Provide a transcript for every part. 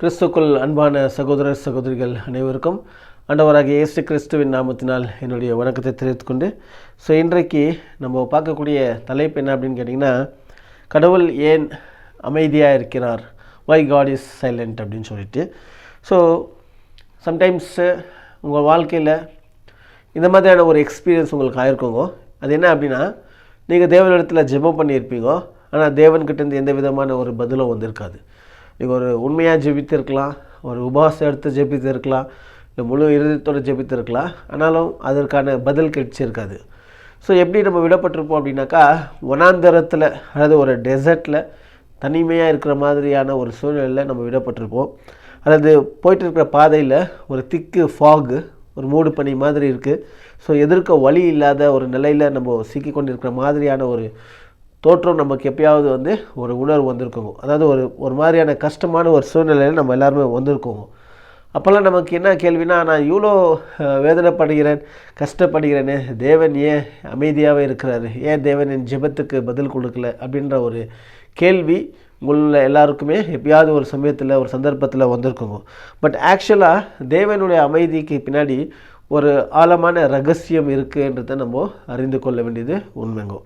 கிறிஸ்துக்குள் அன்பான சகோதர சகோதரிகள் அனைவருக்கும் ஆண்டவராகிய இயேசு கிறிஸ்துவின் நாமத்தினால் என்னுடைய வணக்கத்தை தெரிவித்துக்கொண்டு ஸோ இன்றைக்கு நம்ம பார்க்கக்கூடிய தலைப்பு என்ன அப்படின்னு கேட்டிங்கன்னா கடவுள் ஏன் அமைதியாக இருக்கிறார்? வை காட் இஸ் சைலண்ட் அப்படின்னு சொல்லிட்டு. ஸோ சம்டைம்ஸு உங்கள் வாழ்க்கையில் இந்த மாதிரியான ஒரு எக்ஸ்பீரியன்ஸ் உங்களுக்கு ஆயிருக்குங்க. அது என்ன அப்படின்னா நீங்கள் தேவனிடத்தில் ஜெபம் பண்ணியிருப்பீங்க. ஆனால் தேவன்கிட்டேருந்து எந்த விதமான ஒரு பதிலும் வந்திருக்காது. நீங்கள் ஒரு உண்மையாக ஜெபித்திருக்கலாம் ஒரு உபவாசம் எடுத்து ஜெபித்திருக்கலாம் இல்லை முழு இருதயத்தோடு ஜெபித்திருக்கலாம் ஆனாலும் அதற்கான பதில் கிடைச்சிருக்காது. ஸோ எப்படி நம்ம விடப்பட்டிருப்போம் அப்படின்னாக்கா வனாந்தரத்தில் அதாவது ஒரு டெசர்ட்டில் தனிமையாக இருக்கிற மாதிரியான ஒரு சூழ்நிலையில் நம்ம விடப்பட்டிருப்போம். அதாவது போயிட்டு இருக்கிற பாதையில் ஒரு திக்கு ஃபாகு ஒரு மூடு பனி மாதிரி இருக்குது ஸோ எதிர்க்க வழி இல்லாத ஒரு நிலையில் நம்ம சிக்கி கொண்டிருக்கிற மாதிரியான ஒரு தோற்றம் நமக்கு எப்பயாவது வந்து ஒரு உணர்வு வந்திருக்கோங்க. அதாவது ஒரு ஒரு மாதிரியான கஷ்டமான ஒரு சூழ்நிலையில் நம்ம எல்லாருமே வந்திருக்கோங்க. அப்போல்லாம் நமக்கு என்ன கேள்வினா நான் இவ்வளோ வேதனைப்படுகிறேன் கஷ்டப்படுகிறேனே தேவன் ஏன் அமைதியாகவே இருக்கிறாரு? ஏன் தேவன் என் ஜெபத்துக்கு பதில் கொடுக்கல? அப்படின்ற ஒரு கேள்வி உங்களில் எல்லாருக்குமே எப்பயாவது ஒரு சமயத்தில் ஒரு சந்தர்ப்பத்தில் வந்திருக்குங்க. பட் ஆக்சுவலாக தேவனுடைய அமைதிக்கு பின்னாடி ஒரு ஆழமான ரகசியம் இருக்குன்றதை நம்ம அறிந்து கொள்ள வேண்டியது உண்மைங்க.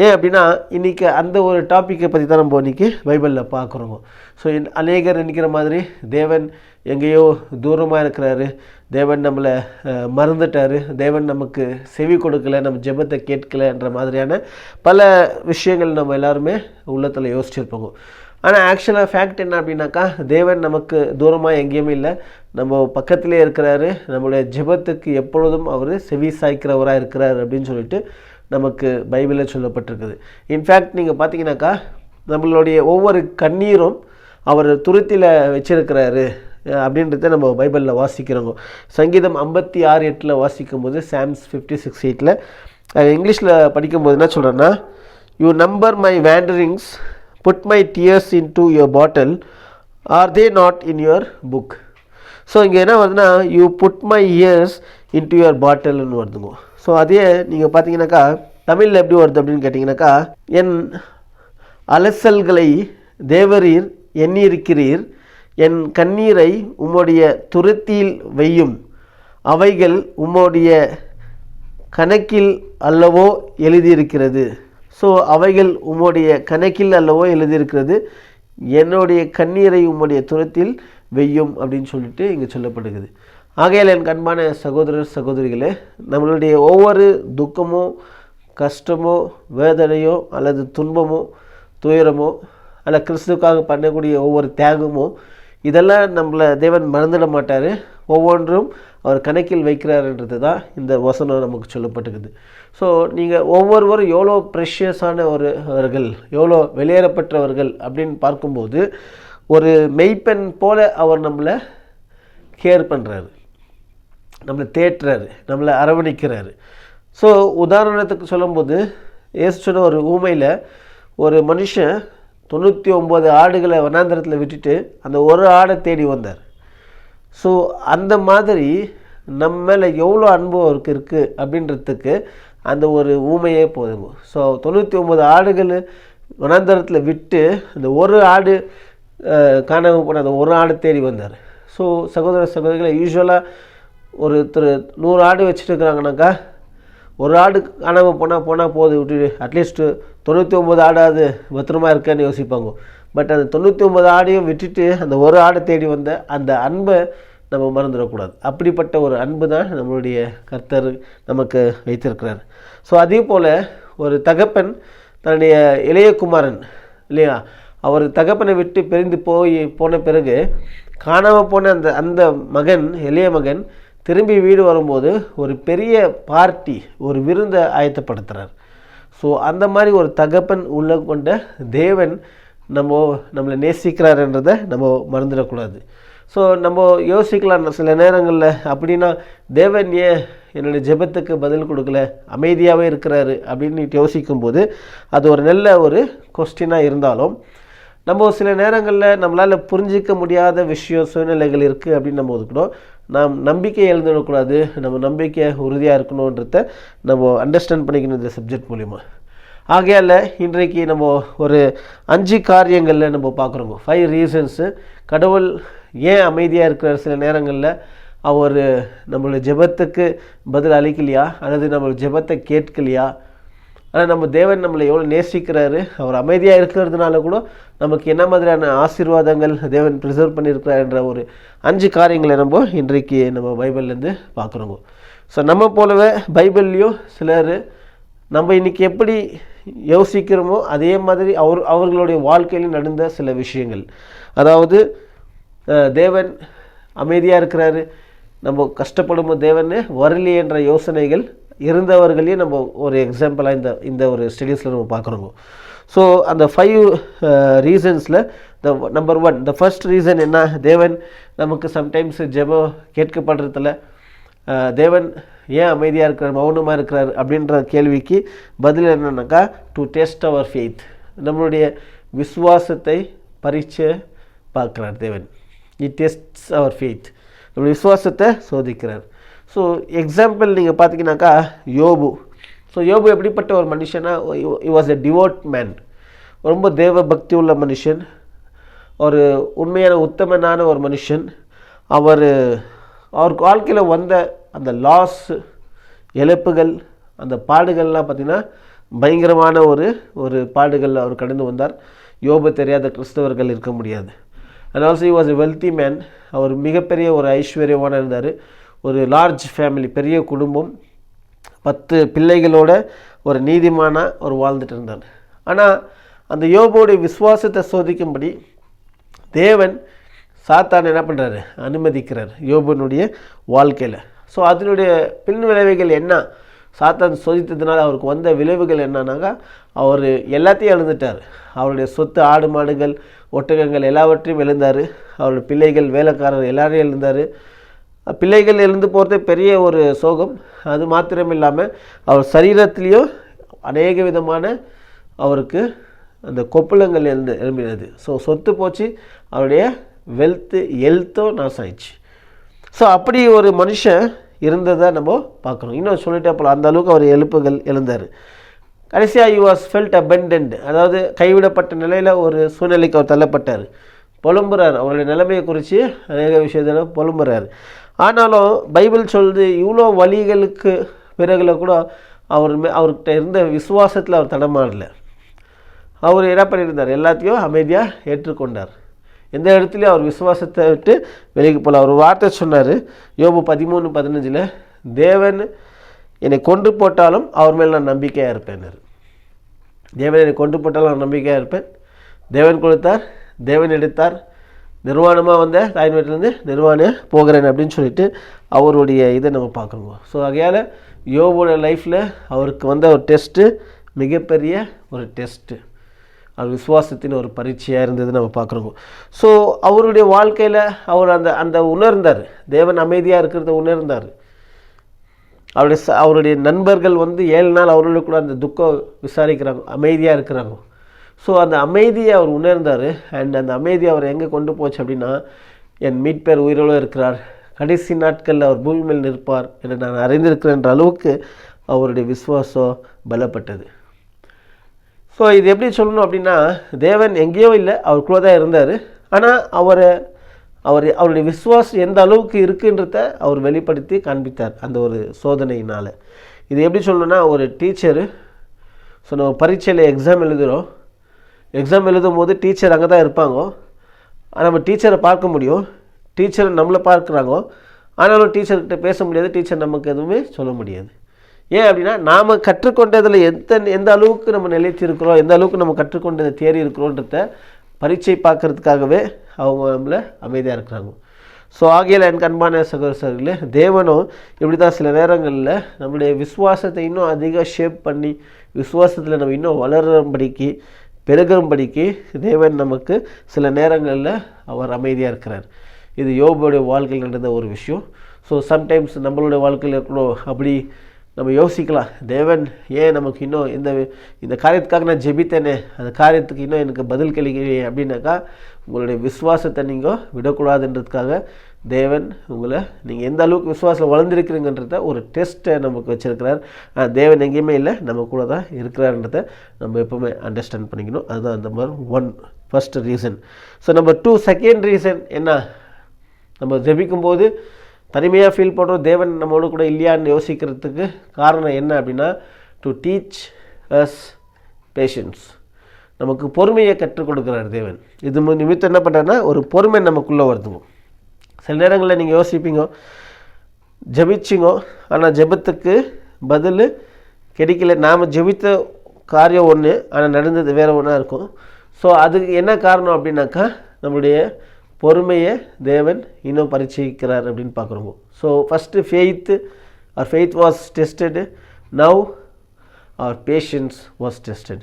ஏன் அப்படின்னா இன்றைக்கி அந்த ஒரு டாப்பிக்கை பற்றி தான் நம்ம இன்றைக்கி பைபிளில் பார்க்குறோம். ஸோ அநேகர் நினைக்கிற மாதிரி தேவன் எங்கேயோ தூரமாக இருக்கிறாரு. தேவன் நம்மளை மறந்துட்டார் மறந்துட்டாரு. தேவன் நமக்கு செவி கொடுக்கல நம்ம ஜெபத்தை கேட்கலன்ற மாதிரியான பல விஷயங்கள் நம்ம எல்லாருமே உள்ளத்தில் யோசிச்சிருப்போங்க ஆனால் ஆக்சுவலாக ஃபேக்ட் என்ன அப்படின்னாக்கா தேவன் நமக்கு தூரமாக எங்கேயுமே இல்லை. நம்ம பக்கத்திலே இருக்கிறாரு. நம்மளுடைய ஜெபத்துக்கு எப்பொழுதும் அவர் செவி சாய்க்கிறவராக இருக்கிறார் அப்படின்னு சொல்லிட்டு நமக்கு பைபிளில் சொல்லப்பட்டிருக்குது. இன்ஃபேக்ட் நீங்கள் பார்த்தீங்கன்னாக்கா நம்மளுடைய ஒவ்வொரு கண்ணீரும் அவர் துருத்தியில் வச்சிருக்கிறாரு அப்படின்றத நம்ம பைபிளில் வாசிக்கிறோங்க. சங்கீதம் ஐம்பத்தி ஆறு எட்டில் வாசிக்கும்போது சாம்ஸ் ஃபிஃப்டி சிக்ஸ் எயிட்டில் இங்கிலீஷில் படிக்கும்போது என்ன சொல்கிறேன்னா you number my wanderings put my tears into your bottle are they not in your book so இங்கே என்ன வருதுன்னா you put my tears into your பாட்டில்னு வருதுங்க. ஸோ அதே நீங்கள் பார்த்தீங்கன்னாக்கா தமிழில் எப்படி வருது அப்படின்னு கேட்டிங்கனாக்கா என் அலசல்களை தேவரீர் எண்ணியிருக்கிறீர். என் கண்ணீரை உம்முடைய துருத்தியில் வையும். அவைகள் உம்முடைய கணக்கில் அல்லவோ எழுதியிருக்கிறது. ஸோ அவைகள் உம்முடைய கணக்கில் அல்லவோ எழுதியிருக்கிறது. என்னுடைய கண்ணீரை உம்முடைய துரத்தில் வெய்யும் அப்படின்னு சொல்லிட்டு இங்கே சொல்லப்படுகிறது. ஆகையால் என் கண்பான சகோதரர் சகோதரிகளே நம்மளுடைய ஒவ்வொரு துக்கமோ கஷ்டமோ வேதனையோ அல்லது துன்பமோ துயரமோ அல்ல கிறிஸ்துக்காக பண்ணக்கூடிய ஒவ்வொரு தியாகமோ இதெல்லாம் நம்மளை தேவன் மறந்துட மாட்டார். ஒவ்வொன்றும் அவர் கணக்கில் வைக்கிறாருன்றது தான் இந்த வசனம் நமக்கு சொல்லப்பட்டுக்குது ஸோ நீங்கள் ஒவ்வொருவரும் எவ்வளோ ப்ரெஷியஸான ஒரு அவர்கள் எவ்வளோ வெளியேறப்பட்டவர்கள் அப்படின்னு பார்க்கும்போது ஒரு மெய்ப்பெண் போல் அவர் நம்மளை கேர் பண்ணுறாரு நம்மளை தேற்றுறாரு. நம்மளை அரவணைக்கிறாரு. ஸோ உதாரணத்துக்கு சொல்லும்போது இயேசு சொன்ன ஒரு ஊமையில் ஒரு மனுஷன் தொண்ணூற்றி ஒம்பது ஆடுகளை வனாந்தரத்தில் விட்டுட்டு அந்த ஒரு ஆடை தேடி வந்தார். ஸோ அந்த மாதிரி நம்ம மேலே எவ்வளோ அன்பு அவருக்கு இருக்குது அப்படின்றதுக்கு அந்த ஒரு ஊமையே போதும். ஸோ தொண்ணூற்றி ஒம்பது ஆடுகள் வனாந்தரத்தில் விட்டு அந்த ஒரு ஆடு காணாமல் போன அந்த ஒரு ஆடு தேடி வந்தார். ஸோ சகோதர சகோதரிகளை யூஸ்வலாக ஒருத்தர் நூறு ஆடு வச்சுருக்குறாங்கனாக்கா இருக்கிறாங்கனாக்கா ஒரு ஆடு காணாமல் போனால் போனால் போகுது விட்டு அட்லீஸ்ட்டு தொண்ணூற்றி ஒம்பது ஆடாவது பத்திரமா இருக்கேன்னு யோசிப்பாங்க. பட் அந்த தொண்ணூற்றி ஒம்பது ஆடையும் விட்டுட்டு அந்த ஒரு ஆடை தேடி வந்த அந்த அன்பை நம்ம மறந்துடக்கூடாது. அப்படிப்பட்ட ஒரு அன்பு தான் நம்மளுடைய கர்த்தர் நமக்கு வைத்திருக்கிறார். ஸோ அதே போல் ஒரு தகப்பன் தன்னுடைய இளைய குமாரன் இல்லையா? அவர் தகப்பனை விட்டு பிரிந்து போய் போன பிறகு காணாமல் போன அந்த அந்த மகன் இளைய மகன் திரும்பி வீடு வரும்போது ஒரு பெரிய பார்ட்டி ஒரு விருந்தை ஆயத்தப்படுத்துகிறார் ஸோ அந்த மாதிரி ஒரு தகப்பன் உள்ள கொண்ட தேவன் நம்ம நம்மளை நேசிக்கிறாருன்றதை நம்ம மறந்துடக்கூடாது. ஸோ நம்ம யோசிக்கலாம் சில நேரங்களில் அப்படின்னா தேவன் ஏன் என்னுடைய ஜெபத்துக்கு பதில் கொடுக்கல? அமைதியாகவே இருக்கிறாரு. அப்படின்னு யோசிக்கும்போது அது ஒரு நல்ல ஒரு கொஸ்டினாக இருந்தாலும் நம்ம சில நேரங்களில் நம்மளால் புரிஞ்சிக்க முடியாத விஷயம் சூழ்நிலைகள் இருக்குது அப்படின்னு நம்ம ஒதுக்கணும் நாம் நம்பிக்கை எழுந்துடக்கூடாது நம்ம நம்பிக்கை உறுதியாக இருக்கணுன்றத நம்ம அண்டர்ஸ்டாண்ட் பண்ணிக்கணும் இந்த சப்ஜெக்ட் மூலிமா ஆகையால் இன்றைக்கு நம்ம ஒரு அஞ்சு காரியங்களில் நம்ம பார்க்குறோங்க. ஃபைவ் ரீசன்ஸு கடவுள் ஏன் அமைதியாக இருக்கிற சில நேரங்களில்? அவர் நம்மளோட ஜெபத்துக்கு பதில் அளிக்கலையா? அல்லது நம்மளோட ஜெபத்தை கேட்கலையா? ஆனால் நம்ம தேவன் நம்மளை எவ்வளோ நேசிக்கிறாரு அவர் அமைதியாக இருக்கிறதுனால கூட நமக்கு என்ன மாதிரியான ஆசீர்வாதங்கள் தேவன் ப்ரிசர்வ் பண்ணியிருக்கிறாருன்ற ஒரு அஞ்சு காரியங்களை நம்ம இன்றைக்கு நம்ம பைபிள்லேருந்து பார்க்குறோங்க. ஸோ நம்ம போலவே பைபிள்லேயும் சிலர் நம்ம இன்றைக்கி எப்படி யோசிக்கிறோமோ அதே மாதிரி அவர் அவர்களுடைய வாழ்க்கையில் நடந்த சில விஷயங்கள். அதாவது தேவன் அமைதியாக இருக்கிறாரு நம்ம கஷ்டப்படும் தேவன் வரலையே என்ற யோசனைகள் இருந்தவர்களையும் நம்ம ஒரு எக்ஸாம்பிளாக இந்த இந்த ஒரு ஸ்டடீஸில் நம்ம பார்க்குறோங்க. ஸோ அந்த five ரீசன்ஸில் the number one the first reason என்ன? தேவன் நமக்கு சம்டைம்ஸ் ஜெபம் கேட்கப்படுறதில்ல uh, தேவன் ஏன் அமைதியாக இருக்கிறார் மௌனமாக இருக்கிறார் அப்படின்ற கேள்விக்கு பதில் என்னன்னாக்கா டு டெஸ்ட் அவர் ஃபெய்த் நம்மளுடைய விசுவாசத்தை பரீட்சை பார்க்குறார் தேவன். இட் டெஸ்ட்ஸ் அவர் ஃபெய்த் நம்மளுடைய விசுவாசத்தை சோதிக்கிறார். ஸோ எக்ஸாம்பிள் நீங்கள் பார்த்தீங்கன்னாக்கா யோபு. ஸோ யோபு எப்படிப்பட்ட ஒரு மனுஷனா இ வாஸ் எ டிவோட் மேன் ரொம்ப தேவ பக்தி உள்ள மனுஷன். ஒரு உண்மையான உத்தமனான ஒரு மனுஷன். அவர் அவருக்கு வாழ்க்கையில் வந்த அந்த லாஸ் இழப்புகள் அந்த பாடுகள்லாம் பார்த்திங்கன்னா பயங்கரமான ஒரு ஒரு பாடுகள் அவர் கடந்து வந்தார். யோபு தெரியாத கிறிஸ்தவர்கள் இருக்க முடியாது. And also he was a wealthy man அவர் மிகப்பெரிய ஒரு ஐஸ்வர்யமான இருந்தார். ஒரு லார்ஜ் ஃபேமிலி பெரிய குடும்பம் பத்து பிள்ளைகளோட ஒரு நீதிமானாக அவர் வாழ்ந்துட்டு இருந்தார். ஆனால் அந்த யோபோடைய விசுவாசத்தை சோதிக்கும்படி தேவன் சாத்தான் என்ன பண்ணுறாரு அனுமதிக்கிறார் யோபனுடைய வாழ்க்கையில். ஸோ அதனுடைய பின் விளைவுகள் என்ன? சாத்தான் சோதித்ததுனால அவருக்கு வந்த விளைவுகள் என்னன்னாக்கா அவர் எல்லாத்தையும் எழுந்துட்டார். அவருடைய சொத்து ஆடு மாடுகள் ஒட்டகங்கள் எல்லாவற்றையும் எழுந்தார். அவருடைய பிள்ளைகள் வேலைக்காரர் எல்லாரையும் எழுந்தார். பிள்ளைகள் எழுந்து போகிறது பெரிய ஒரு சோகம். அது மாத்திரம் இல்லாமல் அவர் சரீரத்திலையும் அநேக விதமான அவருக்கு அந்த கொப்புளங்கள் எழுந்து எழும்பினது. ஸோ சொத்து போச்சு. அவருடைய வெல்த்து ஹெல்த்தும் நாசம் ஆயிடுச்சு ஸோ அப்படி ஒரு மனுஷன் இருந்ததை நம்ம பார்க்குறோம். இன்னும் சொல்லிட்டே போகலாம் அந்த அளவுக்கு அவர் எழுப்புகள் எழுந்தார். கடைசியாக யூ வாஸ் ஃபெல்ட் அபெண்டன்ட் அதாவது கைவிடப்பட்ட நிலையில் ஒரு சூழ்நிலைக்கு அவர் தள்ளப்பட்டார். புலம்புறார். அவருடைய நிலைமையை குறித்து அநேக விஷயத்தில் புலம்புறார். ஆனாலும் பைபிள் சொல்லுது இவ்வளோ வழிகளுக்கு பிறகுல கூட அவர் மே அவர்கிட்ட இருந்த விசுவாசத்தில் அவர் தடமாடல. அவர் என்ன பண்ணியிருந்தார்? எல்லாத்தையும் அமைதியாக ஏற்றுக்கொண்டார். எந்த இடத்துலையும் அவர் விசுவாசத்தை விட்டு வெளியே போகல. அவர் வார்த்தை சொன்னார் யோபு பதிமூணு பதினஞ்சில் தேவன் என்னை கொண்டு போட்டாலும் அவர் மேல் நான் நம்பிக்கையாக இருப்பேன் தேவன் என்னை கொண்டு போட்டாலும் நான் நம்பிக்கையாக இருப்பேன். தேவன் கொடுத்தார் தேவன் எடுத்தார் நிர்வாணமாக வந்த தாயின் வீட்டிலேருந்து நிர்வாண போகிறேன் அப்படின்னு சொல்லிட்டு அவருடைய இதை நம்ம பார்க்குறோம் ஸோ ஆகையால் யோவோட லைஃப்பில் அவருக்கு வந்த ஒரு டெஸ்ட்டு மிகப்பெரிய ஒரு டெஸ்ட்டு அவர் விசுவாசத்தின் ஒரு பரீட்சையாக இருந்தது நம்ம பார்க்குறோம் ஸோ அவருடைய வாழ்க்கையில் அவர் அந்த அந்த உணர்ந்தார். தேவன் அமைதியாக இருக்கிறத உணர்ந்தார். அவருடைய அவருடைய நண்பர்கள் வந்து ஏழு நாள் அவர்களுக்கு கூட அந்த துக்கம் விசாரிக்கிறாங்க அமைதியாக இருக்கிறாங்க. ஸோ அந்த அமைதியை அவர் உணர்ந்தார். அண்ட் அந்த அமைதி அவர் எங்கே கொண்டு போச்சு அப்படின்னா என் மீட்பேர் உயிரோடு இருக்கிறார். கடைசி நாட்களில் அவர் பூமி மேல் நிற்பார் என நான் அறிந்திருக்கிறேன்ற அளவுக்கு அவருடைய விசுவாசம் பலப்பட்டது. ஸோ இது எப்படி சொல்லணும் அப்படின்னா தேவன் எங்கேயோ இல்லை அவர் கூட தான் இருந்தார். ஆனால் அவரை அவர் அவருடைய விசுவாசம் எந்த அளவுக்கு இருக்குன்றத அவர் வெளிப்படுத்தி காண்பித்தார் அந்த ஒரு சோதனையினால். இது எப்படி சொல்லணும்னா ஒரு டீச்சரு ஸோ நம்ம பரீட்சையில் எக்ஸாம் எழுதுகிறோம் எக்ஸாம் எழுதும் போது டீச்சர் அங்கே தான் இருப்பாங்க நம்ம டீச்சரை பார்க்க முடியும். டீச்சர் நம்மளை பார்க்குறாங்க. ஆனாலும் டீச்சர்கிட்ட பேச முடியாது. டீச்சர் நமக்கு எதுவுமே சொல்ல முடியாது. ஏன் அப்படின்னா நாம் கற்றுக்கொண்டதில் எந்த எந்த அளவுக்கு நம்ம நிலைத்திருக்கிறோம் எந்த அளவுக்கு நம்ம கற்றுக்கொண்டதை தேறி இருக்கிறோன்றத பரீட்சை பார்க்கறதுக்காகவே அவங்க நம்மள அமைதியாக இருக்கிறாங்க. ஸோ ஆகியால் என் கண்பான சகோதரர்களே தேவனும் இப்படி தான் சில நேரங்களில் நம்மளுடைய விசுவாசத்தை இன்னும் அதிக ஷேப் பண்ணி விசுவாசத்தில் நம்ம இன்னும் வளரும்படிக்கு பெருகும்படிக்கு தேவன் நமக்கு சில நேரங்களில் அவர் அமைதியாக இருக்கிறார். இது யோபுடைய வாழ்க்கையில் நடந்த ஒரு விஷயம். ஸோ சம்டைம்ஸ் நம்மளுடைய வாழ்க்கையில் இருக்கணும். அப்படி நம்ம யோசிக்கலாம். தேவன் ஏன் நமக்கு இன்னும் இந்த இந்த காரியத்துக்காக நான் ஜெபித்தேனே? அந்த காரியத்துக்கு இன்னும் எனக்கு பதில் கிடைக்கலையே அப்படின்னாக்கா உங்களுடைய விசுவாசத்தை நீங்கள் விடக்கூடாதுன்றதுக்காக தேவன் உங்களை நீங்கள் எந்த அளவுக்கு விசுவாசம் வளர்ந்துருக்கிறீங்கன்றத ஒரு டெஸ்ட்டை நமக்கு வச்சுருக்கிறார். தேவன் எங்கேயுமே இல்லை நம்ம கூட தான் இருக்கிறாருன்றத நம்ம எப்போவுமே அண்டர்ஸ்டாண்ட் பண்ணிக்கணும். அதுதான் number one first reason so number two second reason என்ன? நம்ம ஜெபிக்கும்போது தனிமையாக ஃபீல் பண்ணுறோம் தேவன் நம்மளோட கூட இல்லையான்னு யோசிக்கிறதுக்கு காரணம் என்ன அப்படின்னா டு டீச் அஸ் பேஷன்ஸ் நமக்கு பொறுமையை கற்றுக் கொடுக்குறார் தேவன். இது மு- நிமித்தம் என்ன பண்ணுறாருன்னா ஒரு பொறுமை நமக்குள்ளே வருதுங்க. சில நேரங்களில் நீங்கள் யோசிப்பீங்க ஜெபிச்சிங்கோ ஆனால் ஜெபத்துக்கு பதில் கிடைக்கல. நாம் ஜெபித்த காரியம் ஒன்று ஆனால் நடந்தது வேறு ஒன்றா இருக்கும். ஸோ அதுக்கு என்ன காரணம் அப்படின்னாக்கா நம்மளுடைய பொறுமையை தேவன் இன்னும் பரிச்சயிக்கிறார் அப்படின்னு பார்க்குறோங்க so first faith our faith was tested now our patience was tested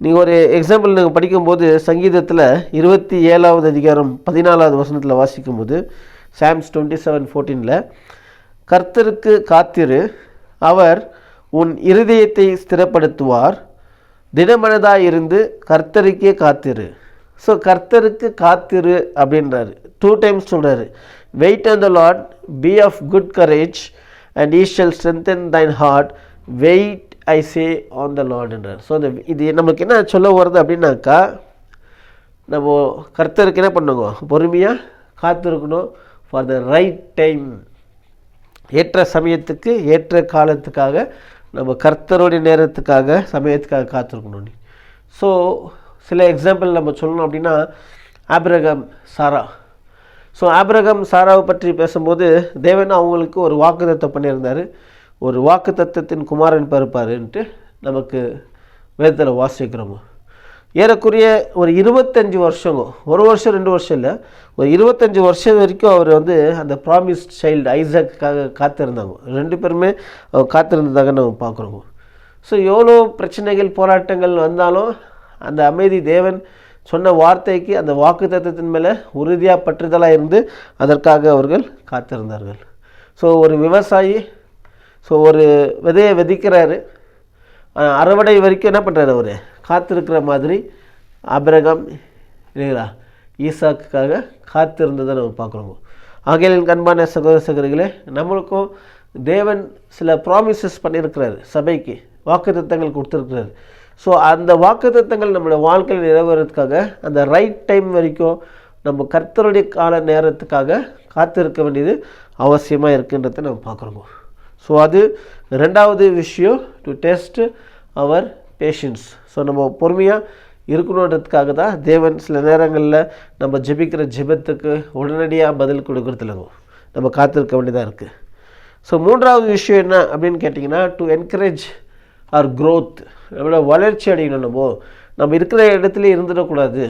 நீங்கள் ஒரு எக்ஸாம்பிள் நீங்கள் படிக்கும்போது சங்கீதத்தில் இருபத்தி ஏழாவது அதிகாரம் பதினாலாவது வசனத்தில் வாசிக்கும்போது சாம்ஸ் டுவெண்ட்டி செவன் ஃபோர்டீனில் கர்த்தருக்கு காத்திரு அவர் உன் இருதயத்தை ஸ்திரப்படுத்துவார். திடமனதாக இருந்து கர்த்தருக்கே காத்திரு. ஸோ கர்த்தருக்கு காத்திரு அப்படின்றாரு. டூ டைம்ஸ் சொல்கிறாரு wait on the lord be of good courage and he shall strengthen thine heart wait I say on the லார்டுன்றார் so அந்த இது நமக்கு என்ன சொல்ல வருது அப்படின்னாக்கா நம்ம கர்த்தருக்கு என்ன பண்ணுங்க பொறுமையாக காத்திருக்கணும் ஃபார் த ரைட் டைம் ஏற்ற சமயத்துக்கு ஏற்ற காலத்துக்காக நம்ம கர்த்தருடைய நேரத்துக்காக சமயத்துக்காக காத்திருக்கணும் ஸோ சில எக்ஸாம்பிள் நம்ம சொல்லணும் அப்படின்னா ஆபிரகம் சாரா. ஸோ ஆபிரகம் சாராவை பற்றி பேசும்போது தேவன் அவங்களுக்கு ஒரு வாக்குத்தத்தம் பண்ணியிருந்தார். ஒரு வாக்குத்தத்தத்தின் குமாரன் பிறப்பாருன்ட்டு நமக்கு வேதத்தில் வாசிக்கிறோம். ஏறக்குறைய ஒரு இருபத்தஞ்சி வருஷங்க ஒரு வருஷம் ரெண்டு வருஷம் இல்லை ஒரு இருபத்தஞ்சி வருஷம் வரைக்கும் அவர் வந்து அந்த ப்ராமிஸ்ட் சைல்டு ஐசக்காக காத்திருந்தாங்க. ரெண்டு பேருமே அவர் காத்திருந்ததாக நம்ம பார்க்குறோங்க ஸோ எவ்வளோ பிரச்சனைகள் போராட்டங்கள் வந்தாலும் அந்த அமைதி தேவன் சொன்ன வார்த்தைக்கு அந்த வாக்கு தத்துவத்தின் மேலே உறுதியாக பற்றுதலாக இருந்து அதற்காக அவர்கள் காத்திருந்தார்கள். ஸோ ஒரு விவசாயி ஸோ ஒரு விதையை விதைக்கிறாரு. அறுவடை வரைக்கும் என்ன பண்ணுறாரு அவர்? காத்திருக்கிற மாதிரி அபிரகம் இல்லைங்களா? ஈசாக்குக்காக காத்திருந்ததை நம்ம பார்க்குறோம். ஆகையால் கண்பான சகோதர சகோதரிகளே நம்மளுக்கும் தேவன் சில ப்ராமிசஸ் பண்ணியிருக்கிறாரு சபைக்கு வாக்குத்தத்தங்கள் கொடுத்துருக்கிறாரு. ஸோ அந்த வாக்குத்தத்தங்கள் நம்மளோட வாழ்க்கையில் நிறைவேறதுக்காக அந்த ரைட் டைம் வரைக்கும் நம்ம கர்த்தருடைய கால நேரத்துக்காக காத்திருக்க வேண்டியது அவசியமாக இருக்குன்றதை நம்ம பார்க்குறோம். ஸோ அது ரெண்டாவது விஷயம் to test our patience so நம்ம பொறுமையாக இருக்கணுன்றதுக்காக தான் தேவன் சில நேரங்களில் நம்ம ஜெபிக்கிற ஜெபத்துக்கு உடனடியாக பதில் கொடுக்குறதுலங்க நம்ம காத்திருக்க வேண்டியதாக இருக்குது ஸோ மூன்றாவது விஷயம் என்ன அப்படின்னு கேட்டிங்கன்னா டு என்கரேஜ் ஆர் க்ரோத் நம்மளோட வளர்ச்சி அடையணும் நம்ம. நம்ம இருக்கிற இடத்துல இருந்துடக்கூடாது.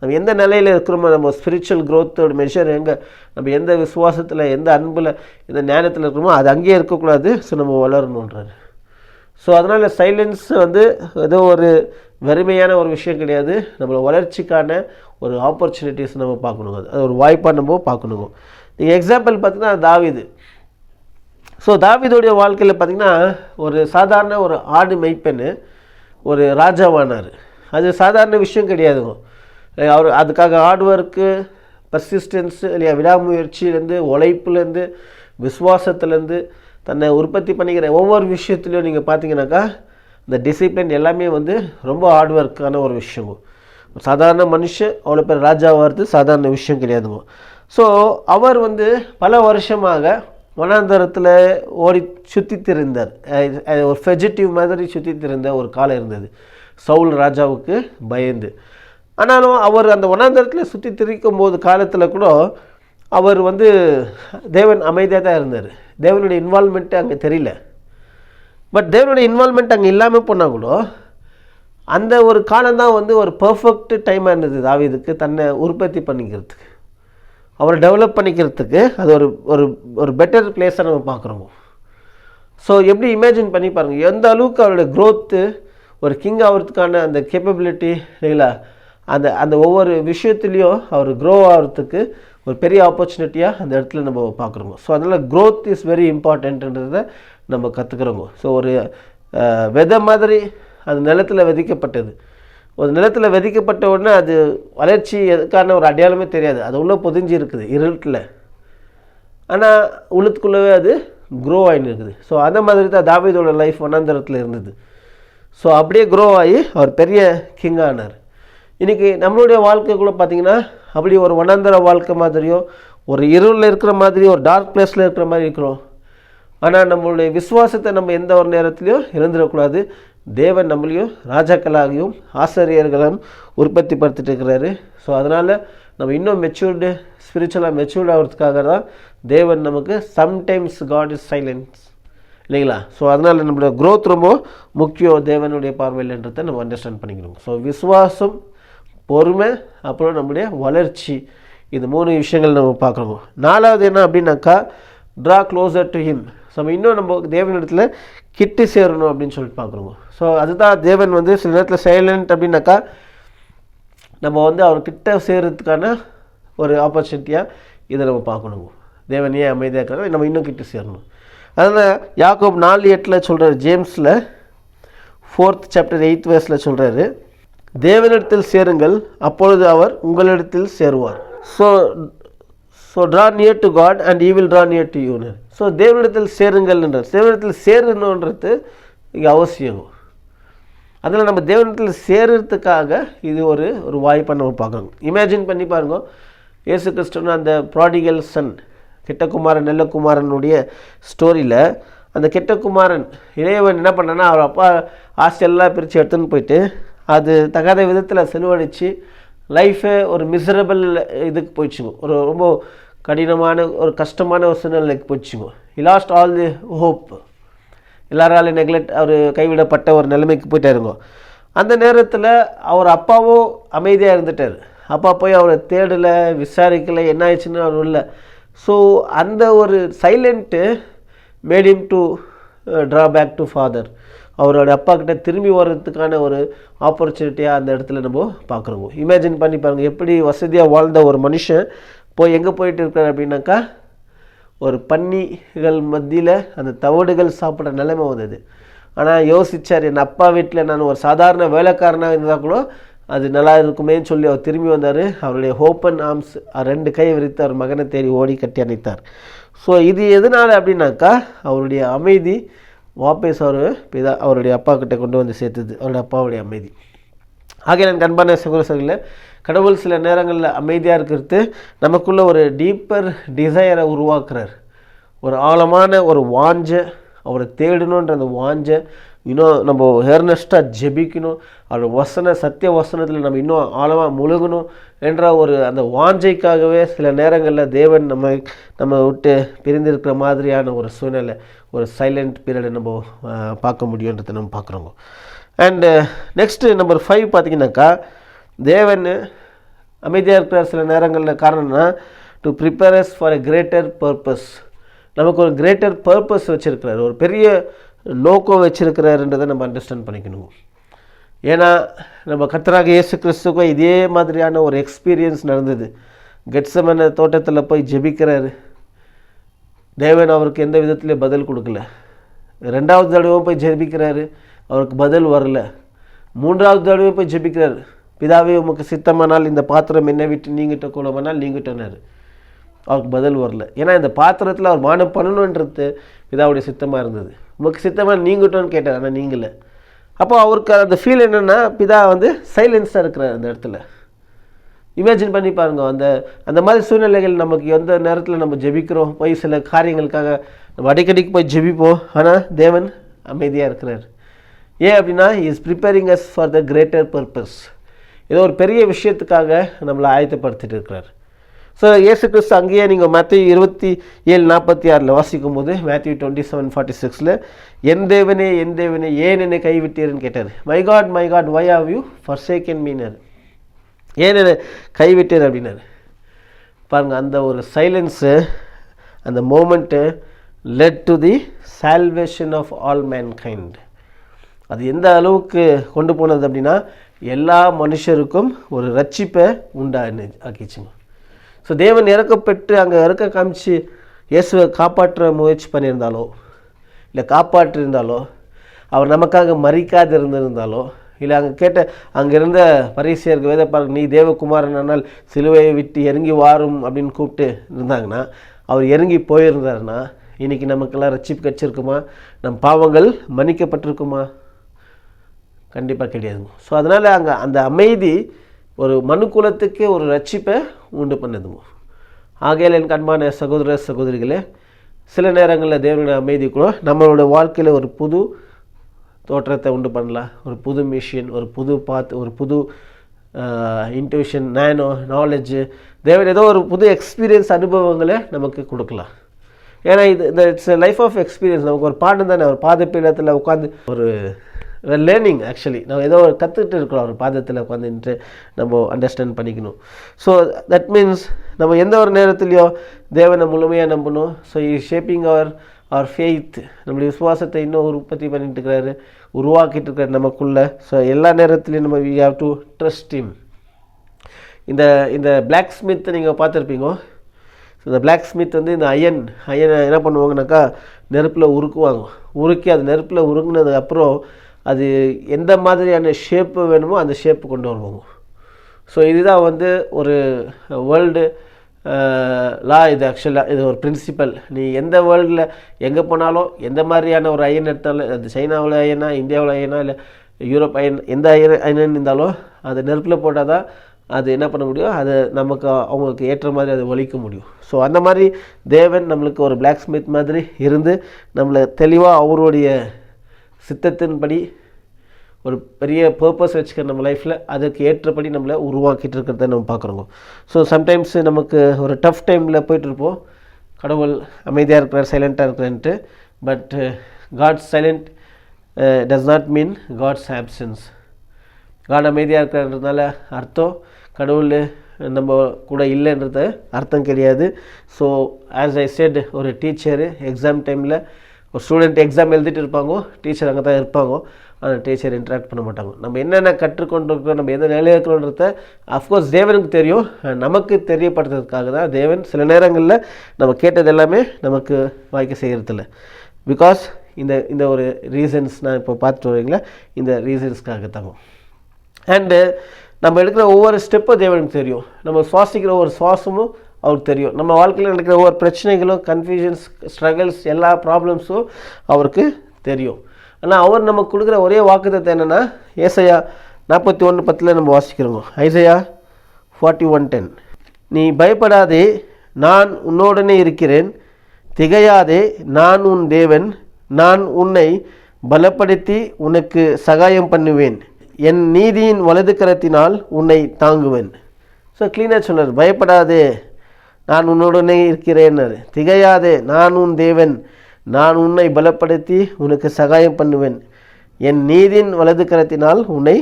நம்ம எந்த நிலையில் இருக்கிறோமோ நம்ம ஸ்பிரிச்சுவல் க்ரோத்தோட மெஷர் எங்கே நம்ம எந்த விசுவாசத்தில் எந்த அன்பில் எந்த ஞானத்தில் இருக்கிறோமோ அது அங்கேயே இருக்கக்கூடாது. ஸோ நம்ம வளரணுன்றாரு. ஸோ அதனால் சைலன்ஸ் வந்து ஏதோ ஒரு வெறுமையான ஒரு விஷயம் கிடையாது. நம்மளோட வளர்ச்சிக்கான ஒரு ஆப்பர்ச்சுனிட்டிஸ் நம்ம பார்க்கணுங்க. அது ஒரு வாய்ப்பாக நம்ம பார்க்கணுங்க. நீங்கள் எக்ஸாம்பிள் பார்த்தீங்கன்னா தாவீது. ஸோ தாவிதோடைய வாழ்க்கையில் பார்த்திங்கன்னா ஒரு சாதாரண ஒரு ஆடு மெய்ப்பெண் ஒரு ராஜாவானார். அது சாதாரண விஷயம் கிடையாதுங்க. அவர் அதுக்காக ஹார்ட் ஒர்க்கு பர்சிஸ்டன்ஸு இல்லையா விடாமுயற்சியிலேருந்து உழைப்புலேருந்து விசுவாசத்துலேருந்து தன்னை உற்பத்தி பண்ணிக்கிற ஒவ்வொரு விஷயத்துலையும் நீங்கள் பார்த்தீங்கன்னாக்கா இந்த டிசிப்ளின் எல்லாமே வந்து ரொம்ப ஹார்ட் ஒர்க்கான ஒரு விஷயம் சாதாரண மனுஷன் அவ்வளோ பேர் ராஜாவாகிறது சாதாரண விஷயம் கிடையாதுங்க. ஸோ அவர் வந்து பல வருஷமாக வனாந்தரத்தில் ஓடி சுற்றி திரிந்தார். ஒரு ஃபெஜிட்டிவ் மாதிரி சுற்றி திரிந்த ஒரு காலம் இருந்தது. சவுல் ராஜாவுக்கு பயந்து. ஆனாலும் அவர் அந்த வனாந்தரத்தில் சுற்றி திரிக்கும் போது காலத்தில் கூட அவர் வந்து தேவன் அமைதியாக தான் இருந்தார். தேவனுடைய இன்வால்மெண்ட்டு அங்கே தெரியல. பட் தேவனுடைய இன்வால்மெண்ட் அங்கே இல்லாமல் போனால் கூட அந்த ஒரு காலம்தான் வந்து ஒரு பர்ஃபெக்ட் டைமாக இருந்தது தாவிதுக்கு தன்னை உற்பத்தி பண்ணிக்கிறதுக்கு. அவரை டெவலப் பண்ணிக்கிறதுக்கு அது ஒரு ஒரு ஒரு பெட்டர் பிளேஸாக நம்ம பார்க்குறோம். ஸோ எப்படி இமேஜின் பண்ணி பாருங்கள் எந்த அளவுக்கு அவரோட க்ரோத்து ஒரு கிங் ஆகிறதுக்கான அந்த கேப்பபிலிட்டி இல்லைங்களா? அந்த அந்த ஒவ்வொரு விஷயத்துலேயும் அவர் க்ரோ ஆகிறதுக்கு ஒரு பெரிய ஆப்பர்ச்சுனிட்டியாக அந்த இடத்துல நம்ம பார்க்குறோங்க. ஸோ அதனால் க்ரோத் இஸ் வெரி இம்பார்ட்டண்ட்டுன்றத நம்ம கற்றுக்குறோங்க ஸோ ஒரு விதை மாதிரி அது நிலத்தில் விதைக்கப்பட்டது. ஒரு நிலத்தில் விதைக்கப்பட்ட உடனே அது வளர்ச்சி எதுக்கான ஒரு அடையாளமே தெரியாது. அது உள்ளே பொதிஞ்சு இருக்குது இருட்டில். ஆனால் உள்ளத்துக்குள்ளவே அது க்ரோ ஆகின்னு இருக்குது. ஸோ அந்த மாதிரி தான் தாவீதோட லைஃப் வனாந்தரத்தில் இருந்தது. ஸோ அப்படியே க்ரோ ஆகி அவர் பெரிய கிங் ஆனார். இன்றைக்கி நம்மளுடைய வாழ்க்கைக்குள்ளே பார்த்தீங்கன்னா பார்த்திங்கன்னா அப்படி ஒரு வனாந்தர வாழ்க்கை மாதிரியோ ஒரு இருளில் இருக்கிற மாதிரி ஒரு டார்க் பிளேஸில் இருக்கிற மாதிரி இருக்கிறோம். ஆனால் நம்மளுடைய விசுவாசத்தை நம்ம எந்த ஒரு நேரத்துலையும் இழந்துடக்கூடாது. தேவன் நம்மளையும் ராஜாக்களாகியும் ஆசிரியர்களும் உற்பத்தி படுத்திட்டு இருக்கிறாரு. ஸோ அதனால் நம்ம இன்னும் மெச்சூர்டு ஸ்பிரிச்சுவலாக மெச்சூர்ட் ஆகிறதுக்காக தான் தேவன் நமக்கு சம்டைம்ஸ் காட் இஸ் சைலன்ஸ் இல்லைங்களா? ஸோ அதனால் நம்மளோட க்ரோத் ரொம்ப முக்கியம் தேவனுடைய பார்வையில்ன்றதை நம்ம அண்டர்ஸ்டாண்ட் பண்ணிக்கணும். ஸோ விசுவாசம் பொறுமை அப்புறம் நம்முடைய வளர்ச்சி. இது மூணு விஷயங்கள் நம்ம பார்க்கணும். நாலாவது என்ன அப்படின்னாக்கா draw closer to him so நம்ம இன்னும் நம்ம தேவனிடத்தில் கிட்டு சேரணும் அப்படின்னு சொல்லிட்டு பார்க்குறோம். ஸோ அதுதான் தேவன் வந்து சில நேரத்தில் சைலண்ட் அப்படின்னாக்கா நம்ம வந்து அவர் கிட்ட சேர்கிறதுக்கான ஒரு ஆப்பர்ச்சுனிட்டியாக இதை நம்ம பார்க்கணும். தேவன் ஏன் அமைதியாக இருக்கிறாங்க நம்ம இன்னும் கிட்ட சேரணும். அதனால் யாக்கோப் நாலு எட்டில் சொல்கிறார் ஜேம்ஸில் ஃபோர்த் சாப்டர் எயித் வேர்ஸில் சொல்கிறாரு தேவனிடத்தில் சேருங்கள் அப்பொழுது அவர் உங்களிடத்தில் சேருவார். So so draw near to God and he will draw near to யூனர் so தேவனிடத்தில் சேருங்கள் என்றார் தேவனிடத்தில் சேரணுன்றது இங்கே அவசியம். அதில் நம்ம தேவனிடத்தில் சேர்கிறதுக்காக இது ஒரு ஒரு வாய்ப்பை நம்ம பார்க்கணும். இமேஜின் பண்ணி பாருங்க இயேசு கிறிஸ்துவன் அந்த ப்ராடிகல் சன் கிட்டகுமாரன் நெல்லகுமாரனுடைய ஸ்டோரியில் அந்த கெட்டகுமாரன் இளையவன் என்ன பண்ணான்னா அவர் அப்பா ஆஸ்திரெல்லாம் பிரித்து எடுத்துன்னு போயிட்டு அது தகாத விதத்தில் செலவழித்து லைஃபே ஒரு மிசரபிள் இதுக்கு போயிடுச்சுங்க. ஒரு ரொம்ப கடினமான ஒரு கஷ்டமான ஒரு சூழ்நிலைக்கு போயிடுச்சுங்க. I lost all the hope எல்லாராலையும் நெக்லெக்ட் அவர் கைவிடப்பட்ட ஒரு நிலைமைக்கு போயிட்டாருங்க. அந்த நேரத்தில் அவர் அப்பாவும் அமைதியாக இருந்துட்டார். அப்பா போய் அவரை தேடலை விசாரிக்கலை என்ன ஆயிடுச்சுன்னு அவர் இல்லை ஸோ அந்த ஒரு silent made to draw back to father அவரோட அப்பா கிட்ட திரும்பி வர்றதுக்கான ஒரு ஆப்பர்ச்சுனிட்டியாக அந்த இடத்துல நம்ம பார்க்குறோங்க இமேஜின் பண்ணி பாருங்கள் எப்படி வசதியாக வாழ்ந்த ஒரு மனுஷன் போய் எங்கே போயிட்டு இருக்காரு அப்படின்னாக்கா ஒரு பன்னிகள் மத்தியில் அந்த தவிடுகள் சாப்பிட்ற நிலைமை வந்தது. ஆனால் யோசிச்சார் என் அப்பா வீட்டில் நான் ஒரு சாதாரண வேலைக்காரனாக இருந்தால் கூட அது நல்லா இருக்குமேன்னு சொல்லி அவர் திரும்பி வந்தார். அவருடைய ஹோப்பன் ஆர்ம்ஸ் ரெண்டு கை விரித்து அவர் மகனை தேடி ஓடி கட்டி அணைத்தார். ஸோ இது எதனால் அப்படின்னாக்கா அவருடைய அமைதி வாபஸ் அவர் பிதா அவருடைய அப்பா கிட்ட கொண்டு வந்து சேர்த்தது அவருடைய அப்பாவுடைய அமைதி. ஆகிய நான் கண்பான சகோதரர்களே கடவுள் சில நேரங்களில் அமைதியாக இருக்கிறது நமக்குள்ளே ஒரு டீப்பர் டிசையரை உருவாக்குறார். ஒரு ஆழமான ஒரு வாஞ்ச அவரை தேடணுன்ற அந்த வாஞ்ச இன்னும் நம்ம ஹேர்னஸ்டாக ஜெபிக்கணும் அவர் வசன சத்திய வசனத்தில் நம்ம இன்னும் ஆழமாக முழுகணும் என்ற ஒரு அந்த வாஞ்சைக்காகவே சில நேரங்களில் தேவன் நம்ம நம்ம விட்டு பிரிந்திருக்கிற மாதிரியான ஒரு சூழ்நிலை ஒரு சைலண்ட் பீரியடை நம்ம பார்க்க முடியுன்றதை நம்ம பார்க்குறோங்க. அண்டு நெக்ஸ்ட்டு நம்பர் ஃபைவ் பார்த்தீங்கன்னாக்கா தேவன் அமைதியாக இருக்கிற சில நேரங்களில் காரணம்னா to prepare us for a greater purpose நமக்கு ஒரு கிரேட்டர் பர்பஸ் வச்சுருக்கிறார் ஒரு பெரிய நோக்கம் வச்சுருக்கிறாருன்றதை நம்ம அண்டர்ஸ்டாண்ட் பண்ணிக்கணும் ஏன்னா நம்ம கத்தராக இயேசு கிறிஸ்துக்கும் இதே மாதிரியான ஒரு எக்ஸ்பீரியன்ஸ் நடந்தது. கெட்சமன தோட்டத்தில் போய் ஜெபிக்கிறாரு. தேவன் அவருக்கு எந்த விதத்துலேயும் பதில் கொடுக்கல. ரெண்டாவது தடவை போய் ஜெபிக்கிறாரு. அவருக்கு பதில் வரல. மூன்றாவது தடவை போய் ஜெபிக்கிறாரு. பிதாவே உமக்கு சித்தமானால் இந்த பாத்திரம் என்னை விட்டு நீங்கிட்ட கூடமானால் நீங்கிட்டனாரு அவருக்கு பதில் வரல. ஏன்னா இந்த பாத்திரத்தில் அவர் மானம் பண்ணணுன்றது பிதாவுடைய சித்தமாக இருந்தது. உமக்கு சித்தமாக நீங்கட்டோன்னு கேட்டார். ஆனால் நீங்களே அப்போ அவருக்கு அந்த ஃபீல் என்னென்னா பிதா வந்து சைலன்ஸாக இருக்கிறார் அந்த இடத்துல. இமேஜின் பண்ணி பாருங்க அந்த அந்த மாதிரி சூழ்நிலைகள் நமக்கு எந்த நேரத்தில் நம்ம ஜெபிக்கிறோம் போய் சில காரியங்களுக்காக நம்ம அடிக்கடிக்கு போய் ஜெபிப்போம் ஆனால் தேவன் அமைதியாக இருக்கிறார். ஏன் அப்படின்னா is preparing us for the greater purpose ஏதோ ஒரு பெரிய விஷயத்துக்காக நம்மளை ஆயத்தப்படுத்திட்டு இருக்கிறார். ஸோ இயேசு கிறிஸ்து அங்கேயே நீங்கள் மேத்யூ இருபத்தி ஏழு நாற்பத்தி ஆறில் வாசிக்கும் போது மேத்யூ டுவெண்ட்டி செவன் ஃபார்ட்டி சிக்ஸில் என் தேவனே என் தேவனே ஏன் என்னை கைவிட்டீர்னு கேட்டார். My God my God why have you forsaken me ஏன் என்னை கைவிட்டீர்? அப்படின்னாரு. பாருங்கள் அந்த ஒரு சைலன்ஸு அந்த moment led to the salvation of all mankind அது எந்த அளவுக்கு கொண்டு போனது அப்படின்னா எல்லா மனுஷருக்கும் ஒரு ரட்சிப்பை உண்டா ஆக்கிச்சுங்க. ஸோ தேவன் இறக்கப்பட்டு அங்கே இறக்க காமிச்சு இயேசுவை காப்பாற்ற முயற்சி பண்ணியிருந்தாலோ இல்லை காப்பாற்றிருந்தாலோ அவர் நமக்காக மறிக்காது இருந்திருந்தாலோ இல்லை அங்கே கேட்ட அங்கே இருந்த பரிசேருக்கு வேதப்பார் நீ தேவகுமாரன் ஆனால் சிலுவையை விட்டு இறங்கி வாரும் அப்படின்னு கூப்பிட்டு இருந்தாங்கன்னா அவர் இறங்கி போயிருந்தாருன்னா இன்றைக்கி நமக்கெல்லாம் ரட்சிப்பு கிடச்சிருக்குமா? நம் பாவங்கள் மன்னிக்கப்பட்டிருக்குமா? கண்டிப்பாக கிடையாதுங்க. ஸோ அதனால் அங்கே அந்த அமைதி ஒரு மனு குலத்துக்கே ஒரு ரட்சிப்பை உண்டு பண்ணுதுங்க. ஆகையில் என் கண்மான சகோதர சகோதரிகளே சில நேரங்களில் தேவனுடைய அமைதி கூட நம்மளோட வாழ்க்கையில் ஒரு புது தோற்றத்தை உண்டு பண்ணலாம். ஒரு புது மிஷின் ஒரு புது பாத் ஒரு புது இன்ட்யூஷன் நேனோ நாலேஜு தேவன் ஏதோ ஒரு புது எக்ஸ்பீரியன்ஸ் அனுபவங்களை நமக்கு கொடுக்கலாம். ஏன்னா இது இந்த இட்ஸ் லைஃப் ஆஃப் எக்ஸ்பீரியன்ஸ் நமக்கு ஒரு பாடம் தானே ஒரு பாத பீடத்தில் உட்காந்து ஒரு லேர்னிங் ஆக்சுவலி நம்ம ஏதோ ஒரு கற்றுக்கிட்டு இருக்கிறோம் ஒரு பாதத்தில் உட்காந்துட்டு நம்ம அண்டர்ஸ்டாண்ட் பண்ணிக்கணும். ஸோ தட் மீன்ஸ் நம்ம எந்த ஒரு நேரத்துலையோ தேவனை முழுமையாக நம்பணும். So he shaping our our faith நம்மளுடைய விசுவாசத்தை இன்னும் உற்பத்தி பண்ணிட்டு இருக்கிறாரு உருவாக்கிட்டு இருக்காரு நமக்குள்ளே. ஸோ எல்லா நேரத்துலையும் நம்ம we have to trust him இந்த இந்த பிளாக் ஸ்மித் நீங்கள் பார்த்துருப்பீங்க? ஸோ இந்த பிளாக் ஸ்மித் வந்து இந்த அயன் அயனை என்ன பண்ணுவாங்கனாக்கா நெருப்பில் உருக்குவாங்க. உருக்கி அது நெருப்பில் உருங்கினதுக்கப்புறம் அப்புறம் அது எந்த மாதிரியான ஷேப்பு வேணுமோ அந்த ஷேப்பு கொண்டு வருவாங்க. ஸோ இதுதான் வந்து ஒரு வேர்ல்டு லா இது ஆக்சுவலாக இது ஒரு பிரின்சிபல் நீ எந்த வேர்ல்டில் எங்கே போனாலும் எந்த மாதிரியான ஒரு அயன் எடுத்தாலும் அது சைனாவில் அயனா இந்தியாவில் அயனா இல்லை யூரோப் அயன் எந்த அயன் அயன் இருந்தாலும் அது நெருப்பில் போட்டால் தான் அது என்ன பண்ண முடியும்? அது நமக்கு அவங்களுக்கு ஏற்ற மாதிரி அதை ஒழிக்க முடியும். ஸோ அந்த மாதிரி தேவன் நம்மளுக்கு ஒரு பிளாக் ஸ்மித் மாதிரி இருந்து நம்மளை தெளிவாக அவருடைய சித்தத்தின்படி ஒரு பெரிய பர்பஸ் வச்சுக்கிற நம்ம லைஃப்பில் அதுக்கு ஏற்றபடி நம்மளை உருவாக்கிட்டு இருக்கிறத நம்ம பார்க்குறோங்க. ஸோ சம்டைம்ஸ் நமக்கு ஒரு டஃப் டைமில் போயிட்டுருப்போம். கடவுள் அமைதியாக இருக்கிறார் சைலண்ட்டாக இருக்கிறேன்ட்டு but God's uh, silent does not uh, mean God's absence God அமைதியாக இருக்கிறன்றதுனால அர்த்தம். கடவுள் uh, நம்ம கூட இல்லைன்றது அர்த்தம் கிடையாது. ஸோ ஆஸ் ஐ செட் ஒரு டீச்சரு எக்ஸாம் டைமில் ஒரு ஸ்டூடெண்ட் எக்ஸாம் எழுதிட்டு இருப்பாங்க டீச்சர் அங்கே தான் இருப்பாங்கோ ஆனால் டீச்சர் இன்ட்ராக்ட் பண்ண மாட்டாங்க. நம்ம என்னென்ன கற்றுக்கொண்டிருக்கோம் நம்ம எந்த நிலையில் இருக்கிறோன்றத அஃப்கோர்ஸ் தேவனுக்கு தெரியும். நமக்கு தெரியப்படுத்துறதுக்காக தான் தேவன் சில நேரங்களில் நம்ம கேட்டது எல்லாமே நமக்கு வாய்க்க செய்கிறதில்ல பிகாஸ் இந்த இந்த ஒரு ரீசன்ஸ் நான் இப்போ பார்த்துட்டு வரீங்களா? இந்த ரீசன்ஸ்க்காக தான் அண்டு நம்ம எடுக்கிற ஒவ்வொரு ஸ்டெப்பும் தேவனுக்கு தெரியும். நம்ம சுவாசிக்கிற ஒவ்வொரு சுவாசமும் அவருக்கு தெரியும். நம்ம வாழ்க்கையில் நடக்கிற ஒவ்வொரு பிரச்சனைகளும் கன்ஃபியூஷன்ஸ் ஸ்ட்ரகிள்ஸ் எல்லா ப்ராப்ளம்ஸும் அவருக்கு தெரியும். ஆனால் அவர் நமக்கு கொடுக்குற ஒரே வாக்குத்தத்தை என்னென்னா ஏசையா நாற்பத்தி ஒன்று பத்தில் நம்ம வாசிக்கிறோம் ஐசையா ஃபார்ட்டி ஒன் டென் நீ பயப்படாதே நான் உன்னோடனே இருக்கிறேன். திகையாதே நான் உன் தேவன். நான் உன்னை பலப்படுத்தி உனக்கு சகாயம் பண்ணுவேன். என் நீதியின் வலது கரத்தினால் உன்னை தாங்குவேன். ஸோ க்ளீனாக சொன்னார். பயப்படாதே நான் உன்னுடனே இருக்கிறேன்னாரு திகையாதே நான் உன் தேவன். நான் உன்னை பலப்படுத்தி உனக்கு சகாயம் பண்ணுவேன். என் நீதியின் வலது கரத்தினால் உன்னை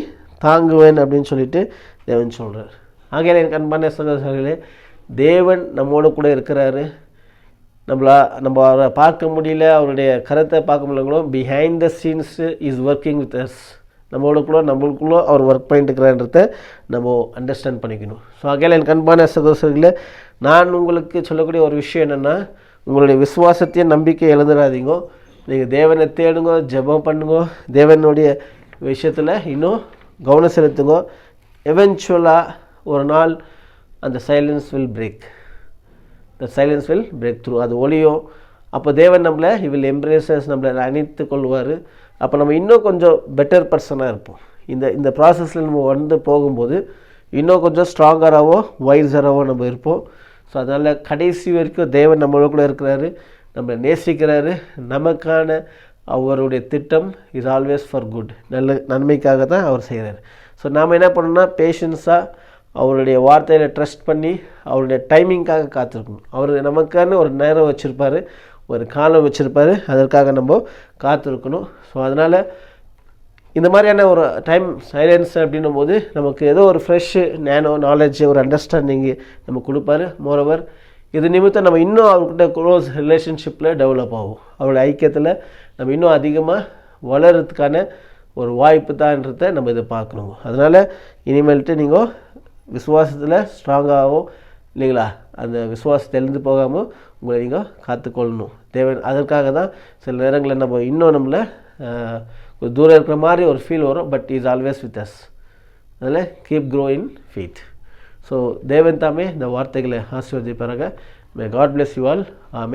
தாங்குவேன் அப்படின்னு சொல்லிட்டு தேவன் சொல்கிறார் ஆகையில் எனக்கு அன்பான சகோதரர்களே தேவன் நம்மோடு கூட இருக்கிறாரு. நம்மளா நம்ம அவரை பார்க்க முடியல அவருடைய கரத்தை பார்க்க முடியலங்களோ behind the scenes is working with us நம்மளோட நம்மளுக்குள்ளே அவர் ஒர்க் பண்ணிட்டு நம்ம அண்டர்ஸ்டாண்ட் பண்ணிக்கணும். ஸோ அகையில் என் கண்பான சகோதரர்களே நான் உங்களுக்கு சொல்லக்கூடிய ஒரு விஷயம் என்னென்னா உங்களுடைய விசுவாசத்தையும் நம்பிக்கை எழுதுறாதீங்க. நீங்கள் தேவனை தேடுங்க ஜெபம் பண்ணுங்க. தேவனுடைய விஷயத்தில் இன்னும் கவனம் செலுத்துங்க. எவென்ச்சுவலாக ஒரு நாள் அந்த silence will break the silence will break through அது ஒளியும். அப்போ தேவன் நம்மளை இவில் எம்ப்ரேசஸ் நம்மளை அணைத்து கொள்வார். அப்போ நம்ம இன்னும் கொஞ்சம் பெட்டர் பர்சனாக இருப்போம். இந்த இந்த ப்ராசஸில் நம்ம வந்து போகும்போது இன்னும் கொஞ்சம் ஸ்ட்ராங்கராகவோ வைஸராகவோ நம்ம இருப்போம். ஸோ அதனால் கடைசி வரைக்கும் தேவன் நம்மளோட கூட இருக்கிறாரு. நம்மளை நேசிக்கிறாரு. நமக்கான அவருடைய திட்டம் இஸ் ஆல்வேஸ் ஃபார் குட் நல்ல நன்மைக்காக தான் அவர் செய்கிறாரு ஸோ நாம் என்ன பண்ணணும்னா பேஷன்ஸாக அவருடைய வார்த்தையில் ட்ரஸ்ட் பண்ணி அவருடைய டைமிங்க்காக காத்திருக்கணும். அவர் நமக்கான ஒரு நேரம் வச்சுருப்பார். ஒரு காலம் வச்சுருப்பார். அதற்காக நம்ம காத்திருக்கணும். ஸோ அதனால் இந்த மாதிரியான ஒரு டைம் சைலன்ஸ் அப்படின்னும் போது நமக்கு ஏதோ ஒரு ஃப்ரெஷ்ஷு நேனோ நாலேஜ் ஒரு அண்டர்ஸ்டாண்டிங்கு நம்ம கொடுப்பாரு. மோரோவர் இது நிமித்தம் நம்ம இன்னும் அவர்கிட்ட க்ளோஸ் ரிலேஷன்ஷிப்பில் டெவலப் ஆகும். அவருடைய ஐக்கியத்தில் நம்ம இன்னும் அதிகமாக வளர்கிறதுக்கான ஒரு வாய்ப்பு தான்ன்றத நம்ம இதை பார்க்கணும். அதனால் இனிமேல்ட்டு நீங்கள் விசுவாசத்தில் ஸ்ட்ராங்காகவும் இல்லைங்களா? அந்த விசுவாசத்தை எழுந்து போகாமல் உங்களை நீங்கள் காத்துக்கொள்ளணும். தேவன் அதற்காக தான் சில நேரங்களில் நம்ம இன்னும் நம்மளை ஒரு தூரம் இருக்கிற மாதிரி ஒரு ஃபீல் வரும். But is always with us அதில் keep grow in faith so தேவன் தாமே இந்த வார்த்தைகளை ஆசீர்வதிப்பாராக. May God bless you all ஆமே